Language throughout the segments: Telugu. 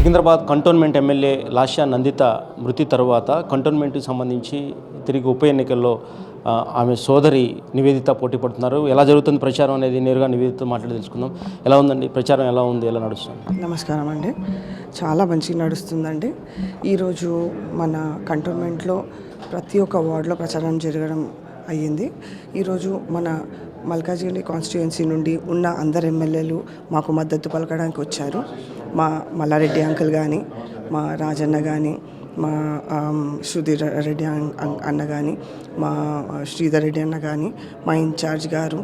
సికింద్రాబాద్ కంటోన్మెంట్ ఎమ్మెల్యే లాషా నందిత మృతి తర్వాత కంటోన్మెంట్కి సంబంధించి తిరిగి ఉప ఎన్నికల్లో ఆమె సోదరి నివేదిత పోటీ పడుతున్నారు. ఎలా జరుగుతుంది ప్రచారం అనేది నేరుగా నివేదిత మాట్లాడి తెలుసుకుందాం. ఎలా ఉందండి? ప్రచారం ఎలా ఉంది? ఎలా నడుస్తుంది? నమస్కారం అండి. చాలా మంచిగా నడుస్తుందండి. ఈరోజు మన కంటోన్మెంట్లో ప్రతి ఒక్క వార్డులో ప్రచారం జరగడం అయ్యింది. ఈరోజు మన మల్కాజిగిరి కాన్స్టిట్యుయెన్సీ నుండి ఉన్న అందరు ఎమ్మెల్యేలు మాకు మద్దతు పలకడానికి వచ్చారు. మా మల్లారెడ్డి అంకుల్ కానీ మా రాజన్న కానీ మా సుధీర్ రెడ్డి అన్న కానీ మా శ్రీధర్ రెడ్డి అన్న కానీ మా ఇన్ఛార్జ్ గారు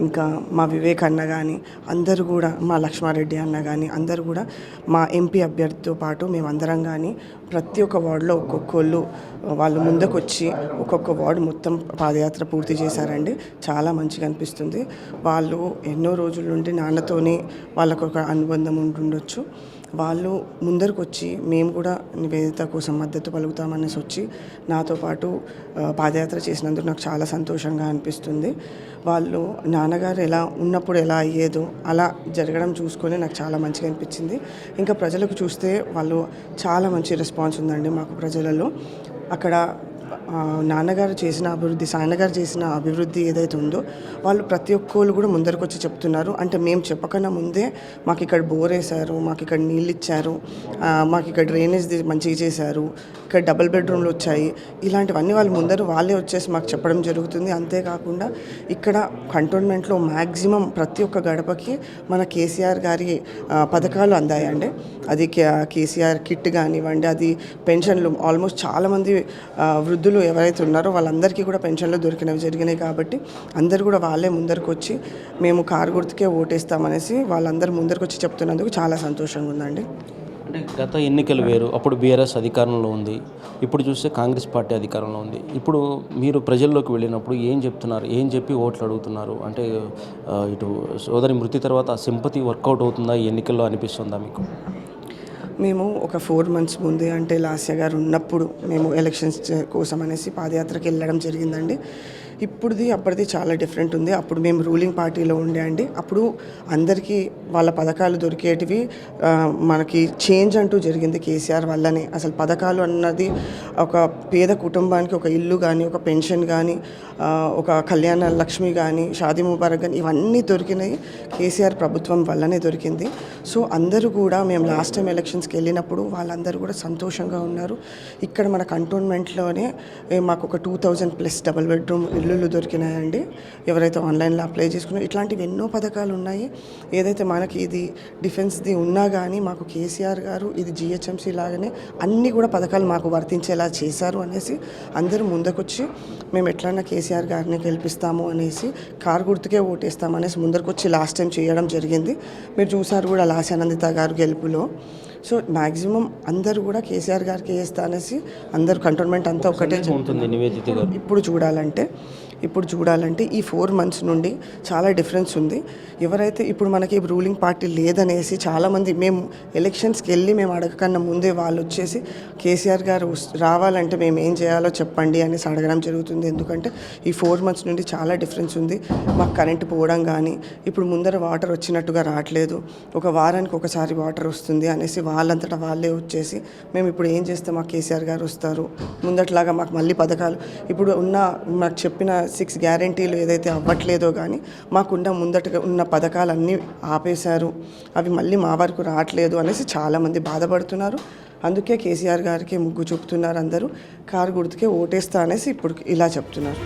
ఇంకా మా వివేక్ అన్న కానీ అందరూ కూడా మా లక్ష్మారెడ్డి అన్న కానీ అందరూ కూడా మా ఎంపీ అభ్యర్థితో పాటు మేమందరం కానీ ప్రతి ఒక్క వార్డులో ఒక్కొక్కళ్ళు వాళ్ళు ముందుకు వచ్చి ఒక్కొక్క వార్డు మొత్తం పాదయాత్ర పూర్తి చేశారండి. చాలా మంచిగా అనిపిస్తుంది. వాళ్ళు ఎన్నో రోజుల నుండి నాన్నతోనే వాళ్ళకు ఒక అనుబంధం ఉంటుండొచ్చు వాళ్ళు ముందరకు వచ్చి మేము కూడా నివేదిత కోసం మద్దతు పలుకుతామనేసి వచ్చి నాతో పాటు పాదయాత్ర చేసినందుకు నాకు చాలా సంతోషంగా అనిపిస్తుంది. వాళ్ళు నాన్నగారు ఎలా ఉన్నప్పుడు ఎలా అయ్యేదో అలా జరగడం చూసుకొని నాకు చాలా మంచిగా అనిపించింది. ఇంకా ప్రజలకు చూస్తే వాళ్ళు చాలా మంచి రెస్పాన్స్ ఉందండి మాకు ప్రజలలో. అక్కడ నాన్నగారు చేసిన అభివృద్ధి సాయనగారు చేసిన అభివృద్ధి ఏదైతే ఉందో వాళ్ళు ప్రతి ఒక్కళ్ళు కూడా ముందరకు వచ్చి చెప్తున్నారు. అంటే మేము చెప్పకన్నా ముందే మాకు ఇక్కడ బోర్ వేశారు మాకు ఇక్కడ నీళ్ళు ఇచ్చారు మాకు ఇక్కడ డ్రైనేజ్ మంచిగా చేశారు ఇక్కడ డబుల్ బెడ్రూమ్లు వచ్చాయి. ఇలాంటివన్నీ వాళ్ళు ముందర వాళ్ళే వచ్చేసి మాకు చెప్పడం జరుగుతుంది. అంతేకాకుండా ఇక్కడ కంటోన్మెంట్లో మ్యాక్సిమం ప్రతి ఒక్క గడపకి మన కేసీఆర్ గారి పథకాలు అందాయండి. అది కేసీఆర్ కిట్ కానివ్వండి అది పెన్షన్లు ఆల్మోస్ట్ చాలామంది వృద్ధులు వృద్ధులు ఎవరైతే ఉన్నారో వాళ్ళందరికీ కూడా పెన్షన్లు దొరికినవి జరిగినాయి కాబట్టి అందరు కూడా వాళ్ళే ముందరకు వచ్చి మేము కారు గుర్తుకే ఓటేస్తామనేసి వాళ్ళందరూ ముందరకు వచ్చి చెప్తున్నందుకు చాలా సంతోషంగా ఉందండి. అంటే గత ఎన్నికలు వేరు అప్పుడు బీఆర్ఎస్ అధికారంలో ఉంది ఇప్పుడు చూస్తే కాంగ్రెస్ పార్టీ అధికారంలో ఉంది. ఇప్పుడు మీరు ప్రజల్లోకి వెళ్ళినప్పుడు ఏం చెప్తున్నారు? ఏం చెప్పి ఓట్లు అడుగుతున్నారు? అంటే ఇటు సోదరి మృతి తర్వాత సింపతి వర్కౌట్ అవుతుందా ఈ ఎన్నికల్లో అనిపిస్తుందా మీకు? మేము ఒక ఫోర్ మంత్స్ ముందే అంటే లాస్య గారు ఉన్నప్పుడు మేము ఎలక్షన్స్ కోసం అనేసి పాదయాత్రకి వెళ్ళడం జరిగిందండి. ఇప్పుడుది అప్పటిది చాలా డిఫరెంట్ ఉంది. అప్పుడు మేము రూలింగ్ పార్టీలో ఉండే అండి. అప్పుడు అందరికీ వాళ్ళ పథకాలు దొరికేటివి మనకి చేంజ్ అంటూ జరిగింది కేసీఆర్ వల్లనే. అసలు పథకాలు అన్నది ఒక పేద కుటుంబానికి ఒక ఇల్లు కానీ ఒక పెన్షన్ కానీ ఒక కళ్యాణ లక్ష్మి కానీ షాదీ ముబారక్ కానీ ఇవన్నీ దొరికినాయి. కేసీఆర్ ప్రభుత్వం వల్లనే దొరికింది. సో అందరూ కూడా మేము లాస్ట్ టైం ఎలక్షన్స్కి వెళ్ళినప్పుడు వాళ్ళందరూ కూడా సంతోషంగా ఉన్నారు. ఇక్కడ మన కంటోన్మెంట్లోనే మాకు ఒక two thousand plus double bedroom ఇల్లులు దొరికినాయండి. ఎవరైతే ఆన్లైన్లో అప్లై చేసుకున్నారో ఇట్లాంటివి ఎన్నో పథకాలు ఉన్నాయి. ఏదైతే మనకి ఇది డిఫెన్స్ది ఉన్నా కానీ మాకు కేసీఆర్ గారు ఇది జిహెచ్ఎంసీ లాగానే అన్నీ కూడా పథకాలు మాకు వర్తించేలా చేశారు అనేసి అందరూ ముందుకొచ్చి మేము ఎట్లన్నా కేసీఆర్ గారిని గెలిపిస్తాము అనేసి కారు గుర్తుకే ఓటేస్తామనేసి అనేసి ముందరకు వచ్చి లాస్ట్ టైం చేయడం జరిగింది. మీరు చూసారు కూడా లాశానందిత గారు గెలుపులో సో మ్యాక్సిమం అందరూ కూడా కేసీఆర్ గారికి వేస్తా అనేసి అందరూ కంటోన్మెంట్ అంతా ఒకటే ఉంటుంది నివేదిత గారు. ఇప్పుడు చూడాలంటే ఇప్పుడు చూడాలంటే ఈ ఫోర్ మంత్స్ నుండి చాలా డిఫరెన్స్ ఉంది. ఎవరైతే ఇప్పుడు మనకి రూలింగ్ పార్టీ లేదనేసి చాలామంది మేము ఎలక్షన్స్కి వెళ్ళి మేము అడగకన్నా ముందే వాళ్ళు వచ్చేసి కేసీఆర్ గారు రావాలంటే మేము ఏం చేయాలో చెప్పండి అనేసి అడగడం జరుగుతుంది. ఎందుకంటే ఈ ఫోర్ మంత్స్ నుండి చాలా డిఫరెన్స్ ఉంది. మాకు కరెంటు పోవడం కానీ ఇప్పుడు ముందర వాటర్ వచ్చినట్టుగా రావట్లేదు. ఒక వారానికి ఒకసారి వాటర్ వస్తుంది అనేసి వాళ్ళంతటా వాళ్ళే వచ్చేసి మేము ఇప్పుడు ఏం చేస్తే మాకు కేసీఆర్ గారు వస్తారు? ముందట్లాగా మాకు మళ్ళీ పథకాలు ఇప్పుడు ఉన్న మాకు చెప్పిన సిక్స్ గ్యారంటీలు ఏదైతే అవ్వట్లేదో కానీ మాకున్న ముందటగా ఉన్న పథకాలన్నీ ఆపేశారు. అవి మళ్ళీ మా వరకు రావట్లేదు అనేసి చాలామంది బాధపడుతున్నారు. అందుకే కేసీఆర్ గారికి ముగ్గు చూపుతున్నారు అందరూ. కారు గుర్తుకే ఓటేస్తా అనేసి ఇప్పుడు ఇలా చెప్తున్నారు.